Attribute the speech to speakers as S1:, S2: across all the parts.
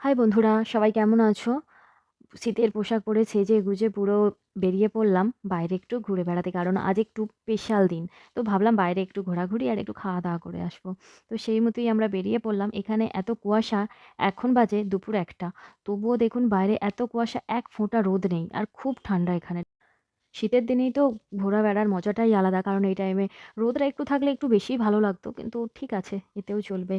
S1: High বন্ধুরা, সবাই কেমন আছো? শীতের পোশাক পরে সেজে গুজে পুরো বেরিয়ে পড়লাম, বাইরে একটু ঘুরে বেড়াতে, কারণ আজ একটু স্পেশাল দিন। তো ভাবলাম বাইরে একটু ঘোরাঘুরি আর একটু খাওয়া দাওয়া করে আসব। তো সেই মতোই আমরা বেরিয়ে পড়লাম, এখানে এত কুয়াশা, এখন বাজে দুপুর একটা। তবুও দেখুন বাইরে এত কুয়াশা, এক ফোঁটা রোদ নেই, আর খুব ঠান্ডা এখানে। শীতের দিনেই তো ঘোরা বেড়ার মজাটাই আলাদা, কারণ এই টাইমে রোদটা একটু থাকলে একটু বেশিই ভালো লাগতো, কিন্তু ঠিক আছে, এতেও চলবে।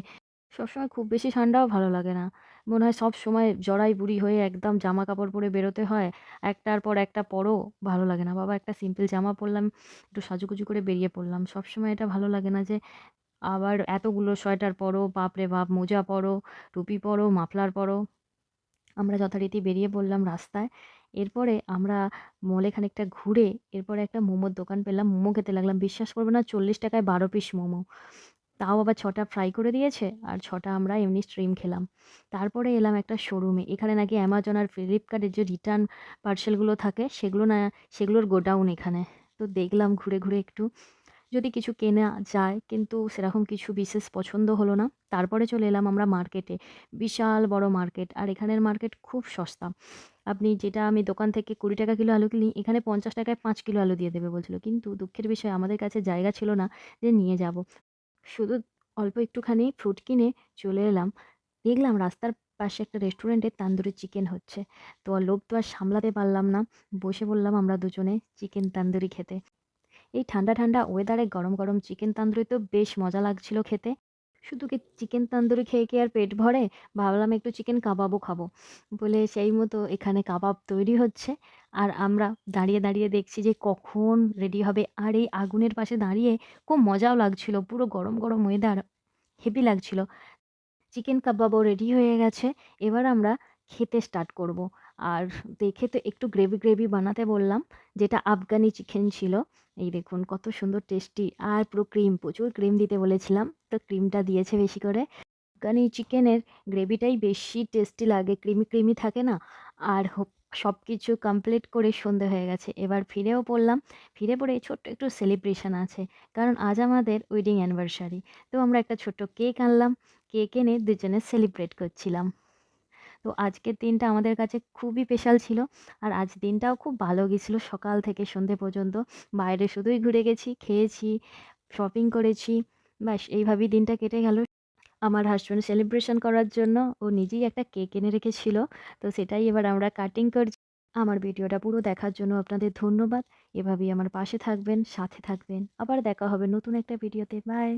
S1: সবসময় খুব বেশি ঠান্ডাও ভালো লাগে না। মনে হয় সব সময় জড়াই বুড়ি হয়ে একদম জামা কাপড় পরে বেরোতে হয়, একটার পর একটা পরও ভালো লাগে না। বাবা, একটা সিম্পল জামা পরলাম, একটু সাজুগুজু করে বেরিয়ে পড়লাম। সবসময় এটা ভালো লাগে না যে, আবার এতগুলো সোয়েটার পরো, বাপরে বাপ, মোজা পরো, টুপি পরো, মাফলার পরো। আমরা যথারীতি বেরিয়ে পড়লাম রাস্তায়। এরপরে আমরা মলে খানিকটা ঘুরে, এরপরে একটা মোমোর দোকান পেলাম। মোমো খেতে লাগলাম। বিশ্বাস করবে না, চল্লিশ টাকায় বারো পিস মোমো। তাও আবার ছটা ফ্রাই করে দিয়েছে, আর ছটা আমরা এমনি স্ট্রিম খেলাম। তারপরে এলাম একটা শোরুমে এখানে নাকি অ্যামাজন আর ফ্লিপকার্টের যে রিটার্ন পার্সেলগুলো থাকে, সেগুলো না, সেগুলোর গোডাউন এখানে। তো দেখলাম ঘুরে ঘুরে একটু। যদি কিছু কেনা যায়, কিন্তু সেরকম কিছু বিশেষ পছন্দ হলো না। তারপরে চলে এলাম আমরা মার্কেটে বিশাল বড় মার্কেট আর এখানের মার্কেট খুব সস্তা। আপনি যেটা আমি দোকান থেকে কুড়ি টাকা কিলো আলু কিনি, এখানে পঞ্চাশ টাকায় পাঁচ কিলো আলু দিয়ে দেবে বলছিল। কিন্তু দুঃখের বিষয়, আমাদের কাছে জায়গা ছিল না যে নিয়ে যাব। শুধু অল্প একটুখানি ফ্রুট কিনে চলে এলাম। দেখলাম রাস্তার পাশে একটা রেস্টুরেন্টে তান্দুরি চিকেন হচ্ছে। তো লোভ তো আর সামলাতে পারলাম না। বসে বললাম আমরা দুজনে চিকেন তান্দুরি খেতে। এই ঠান্ডা ঠান্ডা ওয়েদারে গরম গরম চিকেন তান্দুরি তো বেশ মজা লাগছিল খেতে। শুধু কি চিকেন তন্দুরি খেয়ে খেয়ে আর পেট ভরে? ভাবলাম একটু চিকেন কাবাবও খাব। বলে সেই মতো এখানে কাবাব তৈরি হচ্ছে। আর আমরা দাঁড়িয়ে দাঁড়িয়ে দেখছি যে কখন রেডি হবে। আর এই আগুনের পাশে দাঁড়িয়ে খুব মজাও লাগছিল। পুরো গরম গরম ওয়েদার হেভি লাগছিল। চিকেন কাবাবও রেডি হয়ে গেছে। এবার আমরা খেতে স্টার্ট করব। আর দেখে তো একটু গ্রেভি গ্রেভি বানাতে বললাম, যেটা আফগানি চিকেন ছিল। এই দেখুন কত সুন্দর টেস্টি আর পুরো ক্রিম প্রচুর ক্রিম দিতে বলেছিলাম, তো ক্রিমটা দিয়েছে বেশি করে। আফগানি চিকেনের গ্রেভিটাই বেশি টেস্টি লাগে ক্রিমি ক্রিমি থাকে না? আর সব কিছু কমপ্লিট করে সন্ধে হয়ে গেছে। এবার ফিরেও পড়লাম, ফিরে পড়ে ছোট্ট একটু সেলিব্রেশন আছে। কারণ আজ আমাদের ওয়েডিং অ্যানিভার্সারি তো আমরা একটা ছোট্ট কেক আনলাম। কেক এনে দুজনে সেলিব্রেট করছিলাম। তো আজকের দিনটা আমাদের কাছে খুবই স্পেশাল ছিল। আর আজ দিনটাও খুব ভালো গেছিল সকাল থেকে সন্ধে পর্যন্ত। বাইরে শুধুই ঘুরে গেছি, খেয়েছি শপিং করেছি, ব্যাস এইভাবেই দিনটা কেটে গেল। আমার হাজব্যান্ড সেলিব্রেশন করার জন্য ও নিজেই একটা কেক এনে রেখেছিল। তো সেটাই এবার আমরা কাটিং করছি। আমার ভিডিওটা পুরো দেখার জন্য আপনাদের ধন্যবাদ। এভাবেই আমার পাশে থাকবেন, সাথে থাকবেন। আবার দেখা হবে নতুন একটা ভিডিওতে বাই